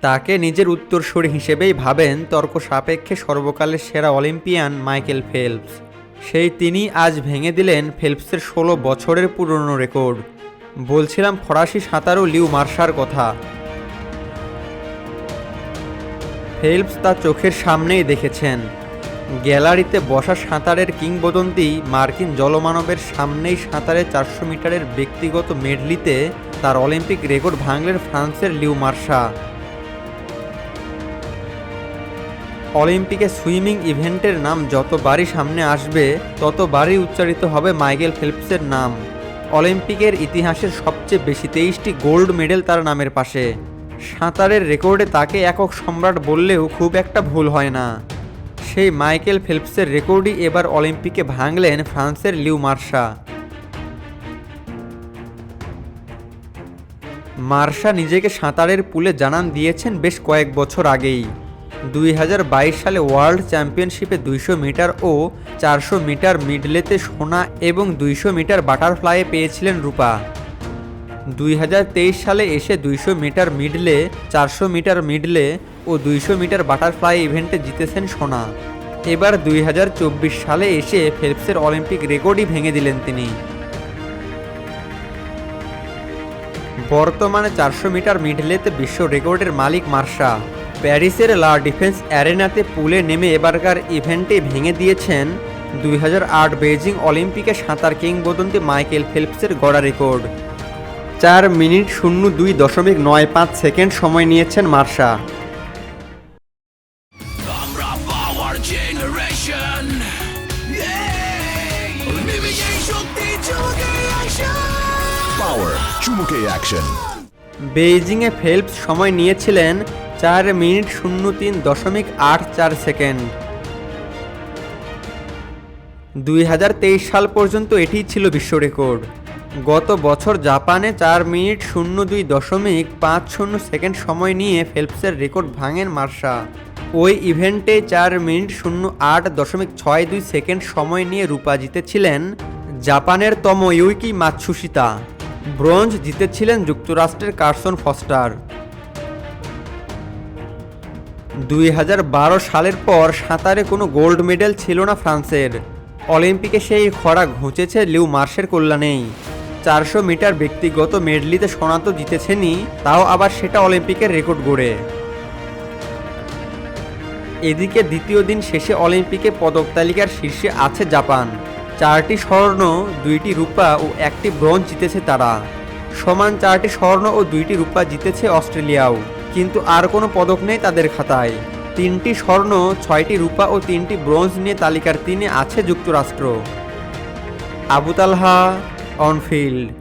তাকে নিজের উত্তরসূরি হিসেবেই ভাবেন তর্ক সাপেক্ষে সর্বকালের সেরা অলিম্পিয়ান মাইকেল ফেলপস। সেই তিনি আজ ভেঙে দিলেন ফেলপসের ষোলো বছরের পুরনো রেকর্ড। বলছিলাম ফরাসি সাঁতারু লিউ মার্শার কথা। ফেলপস তা চোখের সামনেই দেখেছেন। গ্যালারিতে বসা সাঁতারের কিংবদন্তি মার্কিন জলমানবের সামনেই সাঁতারে চারশো মিটারের ব্যক্তিগত মেডলিতে তার অলিম্পিক রেকর্ড ভাঙলেন ফ্রান্সের লিউ মার্শা। অলিম্পিকে সুইমিং ইভেন্টের নাম যতবারই সামনে আসবে ততবারই উচ্চারিত হবে মাইকেল ফেলপসের নাম। অলিম্পিকের ইতিহাসের সবচেয়ে বেশি তেইশটি গোল্ড মেডেল তার নামের পাশে। সাঁতারের রেকর্ডে তাকে একক সম্রাট বললেও খুব একটা ভুল হয় না। সেই মাইকেল ফেলপসের রেকর্ডই এবার অলিম্পিকে ভাঙলেন ফ্রান্সের লিউ মার্শা। মার্শা নিজেকে সাঁতারের পুলে জানান দিয়েছেন বেশ কয়েক বছর আগেই। দুই হাজার বাইশ সালে ওয়ার্ল্ড চ্যাম্পিয়নশিপে দুইশো মিটার ও চারশো মিটার মিডলেতে সোনা এবং দুইশো মিটার বাটারফ্লাইয়ে পেয়েছিলেন রূপা। দুই হাজার তেইশ সালে এসে দুইশো মিটার মিডলে, চারশো মিটার মিডলে ও দুইশো মিটার বাটারফ্লাই ইভেন্টে জিতেছেন সোনা। এবার দুই হাজার চব্বিশ সালে এসে ফেলপসের অলিম্পিক রেকর্ডই ভেঙে দিলেন তিনি। বর্তমানে চারশো মিটার মিডলেতে বিশ্ব রেকর্ডের মালিক মার্শা। প্যারিসের লা ডিফেন্স অ্যারেনাতে পুলে নেমে এবারকার ইভেন্টে ভেঙে দিয়েছেন দুই হাজার আট বেজিং অলিম্পিকে সাঁতার কিংবদন্তি মাইকেল ফেলপসের গড়া রেকর্ড। চার মিনিট শূন্য দুই দশমিক নয় পাঁচ সেকেন্ড সময় নিয়েছেন মার্শা। বেইজিংয়ে ফেলপস সময় নিয়েছিলেন চার মিনিট শূন্য তিন দশমিক আট চার সেকেন্ড। দুই হাজার তেইশ সাল পর্যন্ত এটিই ছিল বিশ্ব রেকর্ড। গত বছর জাপানে চার মিনিট শূন্য দুই দশমিক পাঁচ শূন্য সেকেন্ড সময় নিয়ে ফেলপসের রেকর্ড ভাঙেন মার্শা। ওই ইভেন্টে চার মিনিট শূন্য আট দশমিক ছয় দুই সেকেন্ড সময় নিয়ে রূপা জিতেছিলেন জাপানের তম ইউকি মাতসুশিতা ব্রোঞ্জ জিতেছিলেন যুক্তরাষ্ট্রের কার্সন ফস্টার। দুই হাজার বারো সালের পর সাঁতারে কোনো গোল্ড মেডেল ছিল না ফ্রান্সের। অলিম্পিকে সেই খরা ঘুচেছে লিউ মার্শের কল্যাণেই। চারশো মিটার ব্যক্তিগত মেডলিতে সোনা তো জিতেছেনই তাও আবার সেটা অলিম্পিকের রেকর্ড গড়ে। এদিকে দ্বিতীয় দিন শেষে অলিম্পিকে পদক তালিকার শীর্ষে আছে জাপান। চারটি স্বর্ণ, দুইটি রূপা ও একটি ব্রোঞ্জ জিতেছে তারা। সমান চারটি স্বর্ণ ও দুইটি রূপা জিতেছে অস্ট্রেলিয়াও। কিন্তু আর কোনো পদক নেই তাদের খাতায়। তিনটি স্বর্ণ, ছয়টি রূপা ও তিনটি ব্রোঞ্জ নিয়ে তালিকার তিনে আছে যুক্তরাষ্ট্র। আবু তালহা অনফিল্ড।